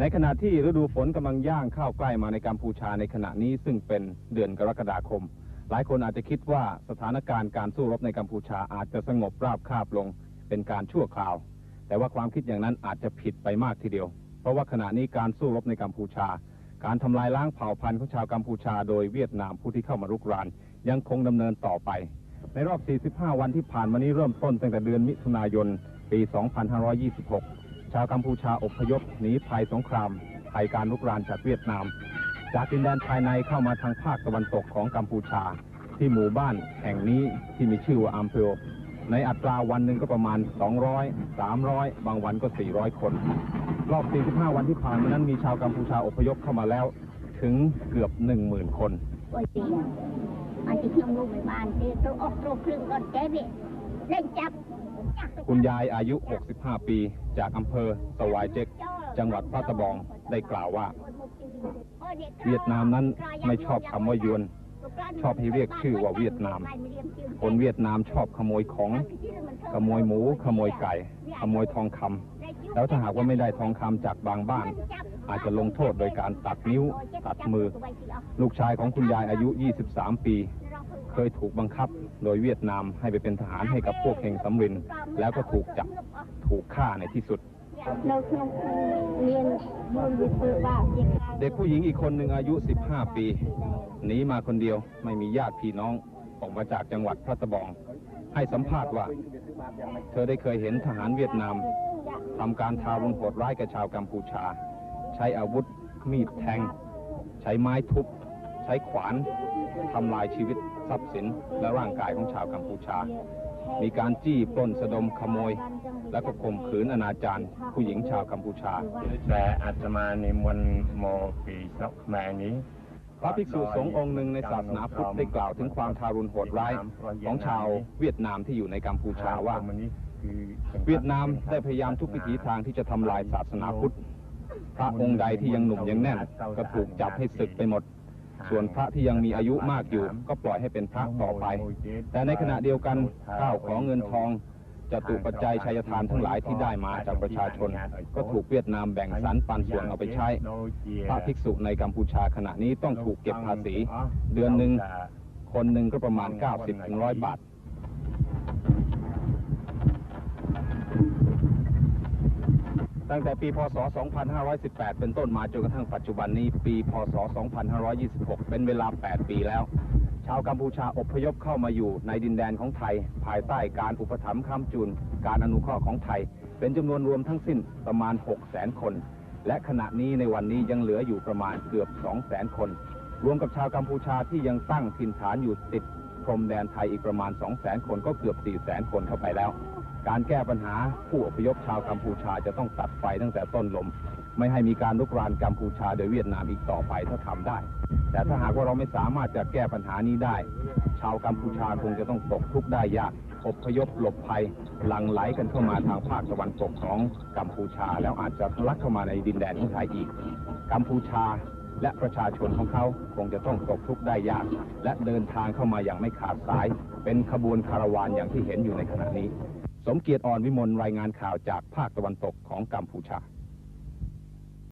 ในขณะที่ฤดูฝนกำลังย่างเข้าใกล้มาในกัมพูชาในขณะนี้ซึ่งเป็นเดือนกรกฎาคม หลายคนอาจจะคิดว่าสถานการณ์การสู้รบในกัมพูชาอาจจะสงบราบคาบลง เป็นการชั่วคราว แต่ว่าความคิดอย่างนั้นอาจจะผิดไปมากทีเดียว เพราะว่าขณะนี้การสู้รบในกัมพูชา การทำลายล้างเผ่าพันธุ์ของชาวกัมพูชา โดยเวียดนามผู้ที่เข้ามารุกราน ยังคงดำเนินต่อไป ในรอบ 45 วันที่ผ่านมานี้เริ่มต้นตั้งแต่เดือนมิถุนายน ปี 2526 ชาวกัมพูชาอพยพหนีภัยสงครามภัยการลุกรานจากเวียดนาม จากดินแดนภายในเข้ามาทางภาคตะวันตกของกัมพูชา ที่หมู่บ้านแห่งนี้ที่มีชื่อว่าอัมเพลในอัตราวันหนึ่งก็ประมาณ 200 300 บางวันก็ 400 คน รอบ 45 วันที่ผ่านมานั้นมีชาวกัมพูชาอพยพเข้ามาแล้ว ถึงเกือบ 10,000 คนอันที่ทำลูกในบ้านเด็กต้องออกตัวครึ่งก่อนแกเด็เล่นจับ คุณยายอายุ 65 ปี จากอำเภอสวายเจ็ก จังหวัดพระตะบองได้กล่าวว่า เวียดนามนั้นไม่ชอบคำว่ายวน ชอบให้เรียกชื่อว่าเวียดนาม คนเวียดนามชอบขโมยของ ขโมยหมู ขโมยไก่ ขโมยทองคำแล้วถ้าหากว่าไม่ได้ทองคำจากบางบ้าน อาจจะลงโทษโดยการตัดนิ้ว ตัดมือ ลูกชายของคุณยายอายุ 23 ปี เคยถูกบังคับโดยเวียดนามให้ไปเป็นทหารให้กับพวกเฮงสำริน แล้วก็ถูกจับถูกฆ่าในที่สุด เด็กผู้หญิงอีกคนหนึ่งอายุ 15 ปีหนีมาคนเดียวไม่มีญาติพี่น้องออกมาจากจังหวัดพระตะบอง ให้สัมภาษณ์ว่า เธอได้เคยเห็นทหารเวียดนามทำการทารุณโหดร้ายกับชาวกัมพูชา ใช้อาวุธมีดแทง ใช้ไม้ทุบ ใช้ขวานทำลายชีวิตทรัพย์สินและร่างกายของชาวกัมพูชา มีการจี้ปล้นสะดมขโมย และก็ข่มขืนอนาจารผู้หญิงชาวกัมพูชา แต่อาตมาในมวลโมปีนกแมนี้พระภิกษุสงฆ์องค์หนึ่งในศาสนาพุทธได้กล่าวถึงความทารุณโหดร้ายของชาวเวียดนามที่อยู่ในกัมพูชาว่า เวียดนามได้พยายามทุกวิถีทางที่จะทำลายศาสนาพุทธ พระองค์ใดที่ยังหนุ่มยังแน่นก็ถูกจับให้ศึกไปหมด ส่วนพระที่ยังมีอายุมากอยู่ ก็ปล่อยให้เป็นพระต่อไป แต่ในขณะเดียวกันข้าวของเงินทองจะถูกปัจจัยชัยทานทั้งหลายที่ได้มาจากประชาชน ก็ถูกเวียดนามแบ่งสรรปันส่วนเอาไปใช้ พระภิกษุในกัมพูชาขณะนี้ต้องถูกเก็บภาษี เดือนหนึ่งคนหนึ่งก็ประมาณ 90ถึง100 บาท ตั้งแต่ปีพศ 2518 เป็นต้นมาจนกระทั่งปัจจุบันนี้ปี พศ 2526 เป็นเวลา 8 ปีแล้ว ชาวกัมพูชาอพยพเข้ามาอยู่ในดินแดนของไทย ภายใต้การอุปถัมภ์ค้ำจุน การอนุเคราะห์ของไทย เป็นจำนวนรวมทั้งสิ้นประมาณ 600,000 คน และขณะนี้ในวันนี้ยังเหลืออยู่ประมาณเกือบ 200,000 คน รวมกับชาวกัมพูชาที่ยังตั้งถิ่นฐานอยู่ติดพรมแดนไทยอีกประมาณ 200,000 คนก็เกือบ 400,000 คนเข้าไปแล้ว การแก้ปัญหาผู้อพยพชาวกัมพูชาจะต้องตัดไฟตั้งแต่ต้นลม ไม่ให้มีการลุกรานกัมพูชาโดยเวียดนามอีกต่อไปถ้าทำได้ แต่ถ้าหากว่าเราไม่สามารถจะแก้ปัญหานี้ได้ ชาวกัมพูชาคงจะต้องตกทุกข์ได้ยากอพยพหลบภัยหลั่งไหลกันเข้ามาทางภาคตะวันตกของกัมพูชา แล้วอาจจะทะลักเข้ามาในดินแดนของไทยอีก กัมพูชาและประชาชนของเขาคงจะต้องตกทุกข์ได้ยาก และเดินทางเข้ามาอย่างไม่ขาดสาย เป็นขบวนคาราวานอย่างที่เห็นอยู่ในขณะนี้ สมเกียรติอ่อนวิมลรายงานข่าวจากภาคตะวันตกของกัมพูชา